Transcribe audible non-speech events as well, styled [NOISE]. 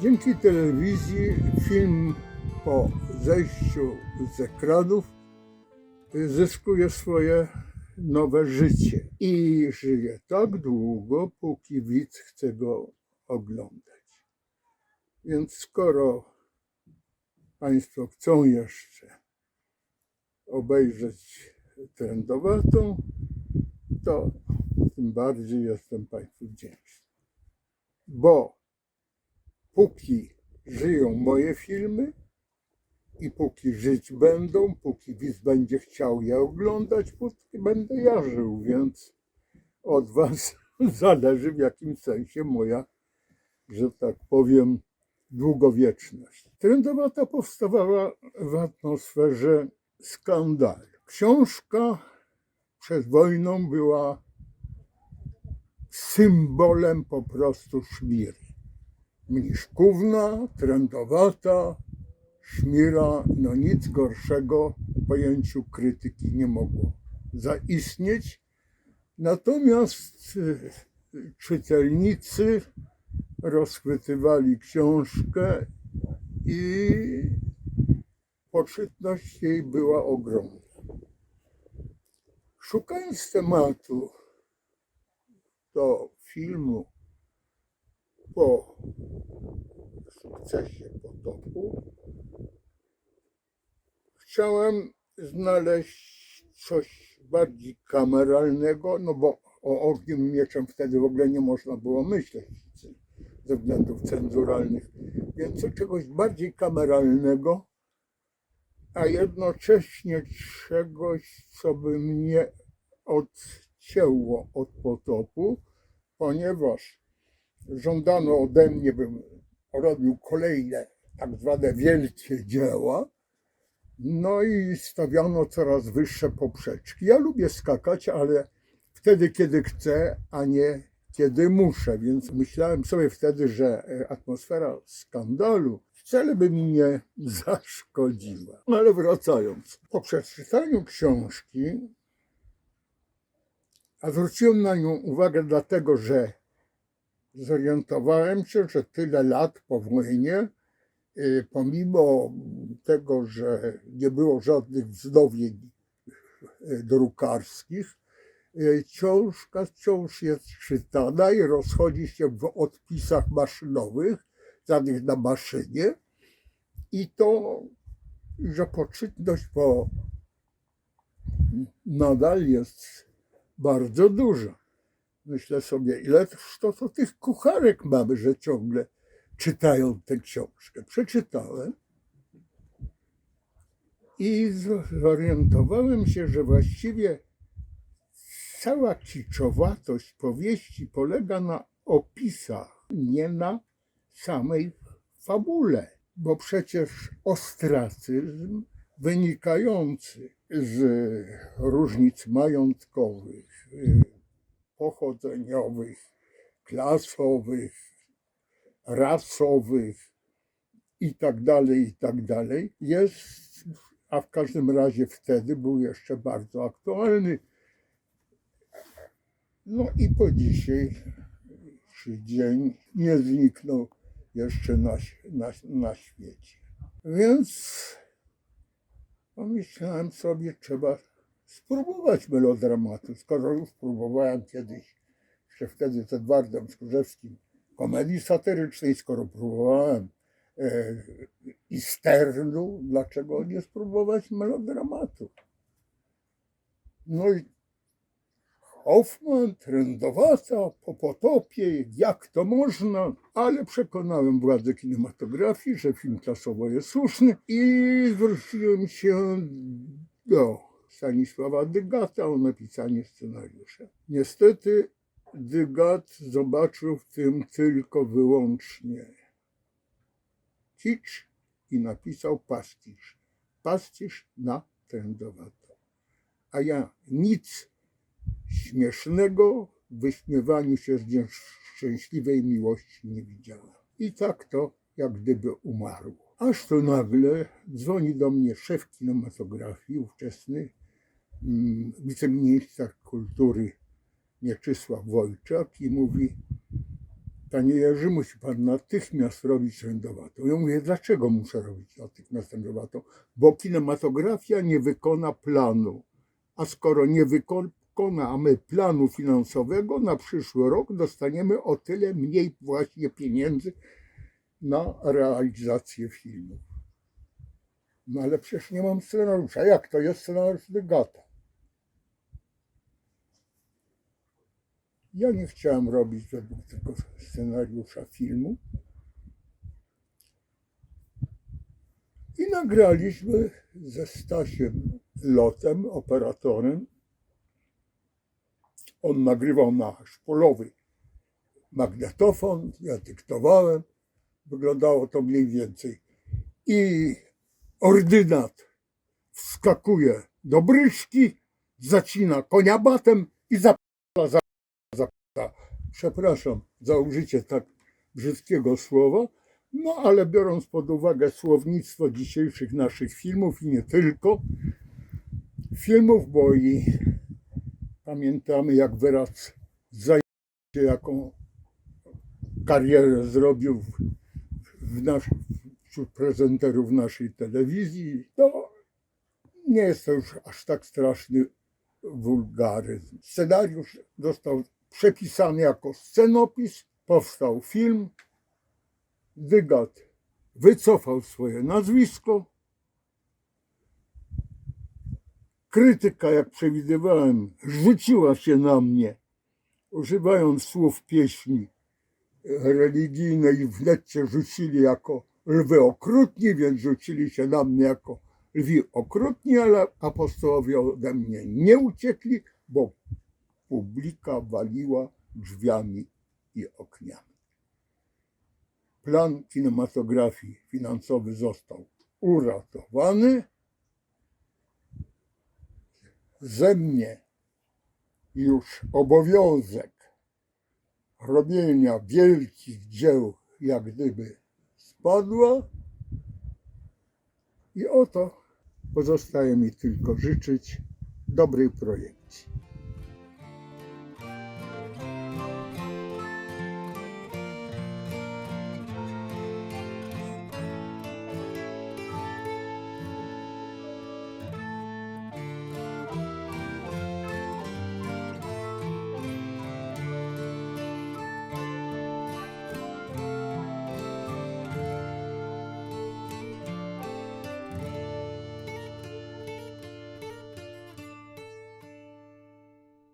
Dzięki telewizji film po zejściu z ekranów zyskuje swoje nowe życie i żyje tak długo, póki widz chce go oglądać. Więc skoro Państwo chcą jeszcze obejrzeć trendowatą, to tym bardziej jestem Państwu wdzięczny. Bo póki żyją moje filmy i póki żyć będą, póki widz będzie chciał je oglądać, póki będę ja żył, więc od Was [LAUGHS] zależy w jakim sensie moja, że tak powiem, długowieczność. Trendowata powstawała w atmosferze skandalu. Książka przed wojną była symbolem po prostu szmiry. Mniszkówna, trendowata, szmira, no nic gorszego w pojęciu krytyki nie mogło zaistnieć. Natomiast y, czytelnicy rozchwytywali książkę i poczytność jej była ogromna. Szukając tematu do filmu po sukcesie potopu, chciałem znaleźć coś bardziej kameralnego, no bo o ogniem mieczem wtedy w ogóle nie można było myśleć ze względów cenzuralnych, więc czegoś bardziej kameralnego, a jednocześnie czegoś, co by mnie odcięło od potopu, ponieważ żądano ode mnie, bym robił kolejne tak zwane wielkie dzieła, no i stawiano coraz wyższe poprzeczki. Ja lubię skakać, ale wtedy, kiedy chcę, a nie kiedy muszę, więc myślałem sobie wtedy, że e, atmosfera skandalu wcale by mi nie [LAUGHS] zaszkodziła. No Ale wracając, po przeczytaniu książki, a zwróciłem na nią uwagę dlatego, że zorientowałem się, że tyle lat po wojnie, y, pomimo tego, że nie było żadnych wznowień y, drukarskich, y, książka wciąż jest czytana i rozchodzi się w odpisach maszynowych, danych na maszynie. I to, że poczytność po nadal jest bardzo duża. Myślę sobie, ile to, to tych kucharek mamy, że ciągle czytają tę książkę. Przeczytałem i zorientowałem się, że właściwie cała kiczowatość powieści polega na opisach, nie na samej fabule, bo przecież ostracyzm wynikający z różnic majątkowych, pochodzeniowych, klasowych, rasowych i tak dalej, i tak jest, a w każdym razie wtedy był jeszcze bardzo aktualny. No i po dzisiejszy dzień nie zniknął jeszcze na, na, na świecie. Więc pomyślałem sobie, trzeba spróbować melodramatu, skoro już próbowałem kiedyś, jeszcze wtedy z Edwardem Skórzewskim, komedii satyrycznej, skoro próbowałem e, i sternu, dlaczego nie spróbować melodramatu? No i Hoffman, trendowata, po potopie, jak to można, ale przekonałem władze kinematografii, że film klasowo jest słuszny i zwróciłem się do Stanisława Dygata o napisanie scenariusza. Niestety Dygat zobaczył w tym tylko wyłącznie kicz i napisał pastisz. Pastisz na trendowatą. A ja nic śmiesznego w wyśmiewaniu się z nieszczęśliwej miłości nie widziałem. I tak to jak gdyby umarło. Aż to nagle dzwoni do mnie szef kinematografii, ówczesny wiceminister kultury Mieczysław Wojczak i mówi Panie Jerzy, musi pan natychmiast robić rędowatą. Ja mówię, dlaczego muszę robić natychmiast rędowatą? Bo kinematografia nie wykona planu. A skoro nie wykonamy planu finansowego, na przyszły rok dostaniemy o tyle mniej właśnie pieniędzy na realizację filmu. No ale przecież nie mam scenariusza. Jak to jest scenariusz Dygata? Ja nie chciałem robić według tego scenariusza filmu. I nagraliśmy ze Stasiem Lotem, operatorem. On nagrywał na szpolowy magnetofon, ja dyktowałem. Wyglądało to mniej więcej. I ordynat wskakuje do bryszki, zacina konia batem i zapala za, zapala. Przepraszam za użycie tak brzydkiego słowa, no ale biorąc pod uwagę słownictwo dzisiejszych naszych filmów i nie tylko, filmów, bo i pamiętamy jak wyraz zajęcie, jaką karierę zrobił w, nasz, wśród prezenterów naszej telewizji, to nie jest to już aż tak straszny wulgaryzm. Scenariusz został przepisany jako scenopis, powstał film, Dygat wycofał swoje nazwisko. Krytyka, jak przewidywałem, rzuciła się na mnie, używając słów pieśni religijnej w necie rzucili jako lwy okrutni, więc rzucili się na mnie jako lwi okrutni, ale apostołowie ode mnie nie uciekli, bo publika waliła drzwiami i oknami. Plan kinematografii finansowy został uratowany. Ze mnie już obowiązek robienia wielkich dzieł jak gdyby spadła. I oto pozostaje mi tylko życzyć dobrej projekcji.